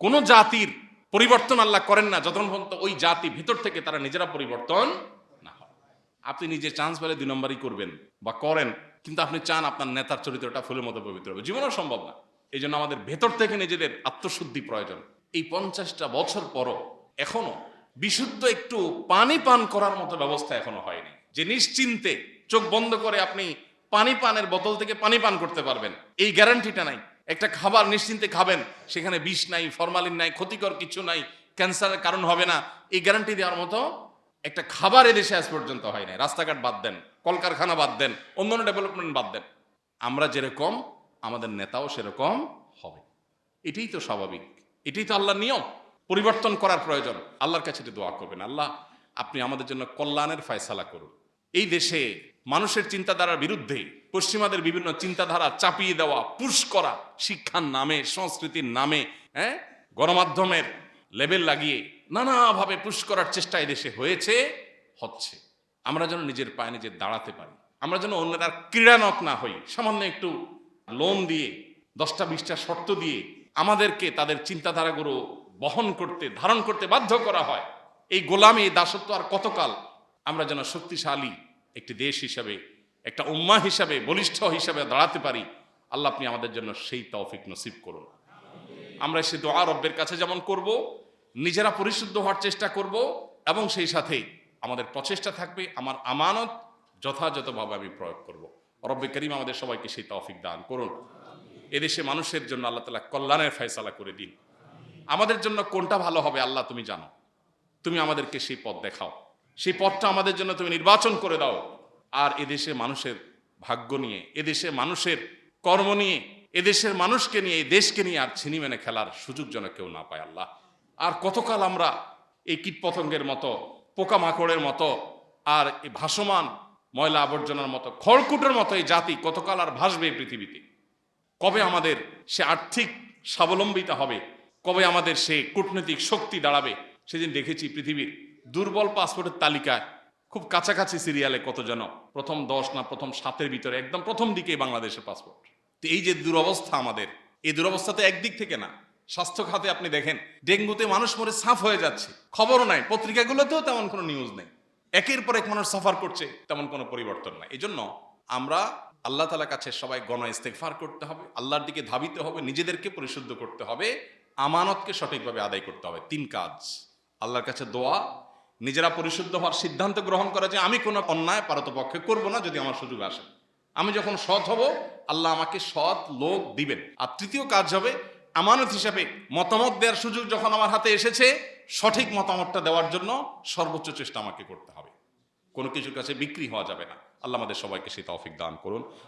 কোন জাতির পরিবর্তন আল্লাহ করেন না, যতক্ষণ পর্যন্ত ওই জাতি ভিতর থেকে তারা নিজেরা পরিবর্তন না হয়। আপনি নিজে চান্স পেলে দুই নম্বরই করবেন বা করেন, কিন্তু আপনি চান আপনার নেতার চরিত্রটা ফুলের মতো পবিত্র হবে। জীবনও সম্ভব না। এই জন্য আমাদের ভেতর থেকে নিজেদের আত্মশুদ্ধি প্রয়োজন। এই পঞ্চাশটা বছর পরও এখনও বিশুদ্ধ একটু পানি পান করার মতো ব্যবস্থা এখনও হয়নি। যে নিশ্চিন্তে চোখ বন্ধ করে আপনি পানি পানের বোতল থেকে পানি পান করতে পারবেন, এই গ্যারান্টিটা নাই। একটা খাবার নিশ্চিন্তে খাবেন, সেখানে বিষ নাই, ফরমালিন নাই, ক্ষতিকর কিছু নাই, ক্যান্সারের কারণ হবে না। এই গ্যারান্টি দেওয়ার মতো একটা খাবার এদেশে আজ পর্যন্ত হয় নাই। রাস্তাঘাট বাদ দেন, কলকারখানা বাদ দেন, অন্যান্য ডেভেলপমেন্ট বাদ দেন। আমরা যেরকম, আমাদের নেতাও সেরকম হবে। এটাই তো স্বাভাবিক। এটাই তো আল্লাহর নিয়ম। পরিবর্তন করার প্রয়োজন। আল্লাহর কাছে এটা দোয়া করবেন। আল্লাহ, আপনি আমাদের জন্য কল্যাণের ফয়সালা করুন। এই দেশে মানুষের চিন্তাধারার বিরুদ্ধে পশ্চিমাদের বিভিন্ন চিন্তাধারা চাপিয়ে দেওয়া, পুশ করা, শিক্ষার নামে, সংস্কৃতির নামে হ্যাঁ? গণমাধ্যমের লেবেল লাগিয়ে নানাভাবে পুশ করার চেষ্টা এই দেশে হয়েছে, হচ্ছে। আমরা যেন নিজের পায়ে নিজে দাঁড়াতে পারি। আমরা যেন অন্যের আর ক্রীড়ানক না হই। সামান্য একটু লোন দিয়ে, দশটা বিশটা শর্ত দিয়ে আমাদেরকে তাদের চিন্তাধারাগুলো বহন করতে, ধারণ করতে বাধ্য করা হয়। এই গোলামি, দাসত্ব আর কতকাল আমরা যেন শক্তিশালী একটি দেশ হিসাবে একটা উম্মা হিসাবে, বলিষ্ঠ হিসাবে দাঁড়াতে পারি, আল্লাহ আপনি আমাদের জন্য সেই তৌফিক নসিব করুন। আমরা সে দোয়া রব্বের কাছে যেমন করব, নিজেরা পরিশুদ্ধ হওয়ার চেষ্টা করব, এবং সেই সাথে আমাদের প্রচেষ্টা থাকবে, আমার আমানত যথাযথভাবে আমি প্রয়োগ করব। রব্বে করিম আমাদের সবাইকে সেই তৌফিক দান করুন। এদেশে মানুষের জন্য আল্লাহ তালা কল্যাণের ফয়সালা করে দিন। আমাদের জন্য কোনটা ভালো হবে আল্লাহ তুমি জানো। তুমি আমাদেরকে সেই পথ দেখাও। সেই পথটা আমাদের জন্য তুমি নির্বাচন করে দাও। আর এদেশে মানুষের ভাগ্য নিয়ে এদেশে মানুষের কর্ম নিয়ে, এদেশের মানুষকে নিয়ে, এই দেশকে নিয়ে আর ছিনি মেনে খেলার সুযোগ যেন কেউ না পায় আল্লাহ। আর কতকাল আমরা এই কীটপতঙ্গের মতো, পোকামাকড়ের মতো, আর এই ভাসমান ময়লা আবর্জনার মতো, খড়কুটের মতো এই জাতি কতকাল আর ভাসবে এই পৃথিবীতে? কবে আমাদের সে আর্থিক স্বাবলম্বিতা হবে? কবে আমাদের সে কূটনৈতিক শক্তি দাঁড়াবে? সেদিন দেখেছি পৃথিবীর দুর্বল পাসপোর্টের তালিকায় খুব কাছাকাছি সিরিয়ালে কত যেন প্রথম দশ না প্রথম সাতের ভিতরে? একদম প্রথম দিকে বাংলাদেশের পাসপোর্ট তো এই যে দুরবস্থা আমাদের, এই দুরবস্থা তো একদিক থেকে না। স্বাস্থ্য খাতে আপনি দেখেন, ডেঙ্গুতে মানুষ মরে সাফ হয়ে যাচ্ছে। খবরও নাই, পত্রিকাগুলোতেও তেমন কোনো নিউজ নেই। একের পর এক মানুষ সাফার করছে, তেমন কোনো পরিবর্তন নাই। এই জন্য আমরা আল্লাহ তালার কাছে সবাই গণ ইস্তেকফার করতে হবে, আল্লাহর দিকে ধাবিতে হবে, নিজেদেরকে পরিশুদ্ধ করতে হবে, আমানতকে সঠিকভাবে আদায় করতে হবে। তিন কাজ। আল্লাহর কাছে দোয়া নিজেরা পরিশুদ্ধ হওয়ার সিদ্ধান্ত গ্রহণ করা যে আমি কোনো অন্যায় পারতপক্ষে করব না যদি আমার সুযোগ আসে। আমি যখন সৎ হব, আল্লাহ আমাকে সৎ লোক দিবেন। আর তৃতীয় কাজ হবে, আমানত হিসাবে মতামত দেওয়ার সুযোগ যখন আমার হাতে এসেছে, সঠিক মতামতটা দেওয়ার জন্য সর্বোচ্চ চেষ্টা আমাকে করতে হবে। কোনো কিছুর কাছে বিক্রি হওয়া যাবে না। আল্লাহ আমাদের সবাইকে সেই তৌফিক দান করুন।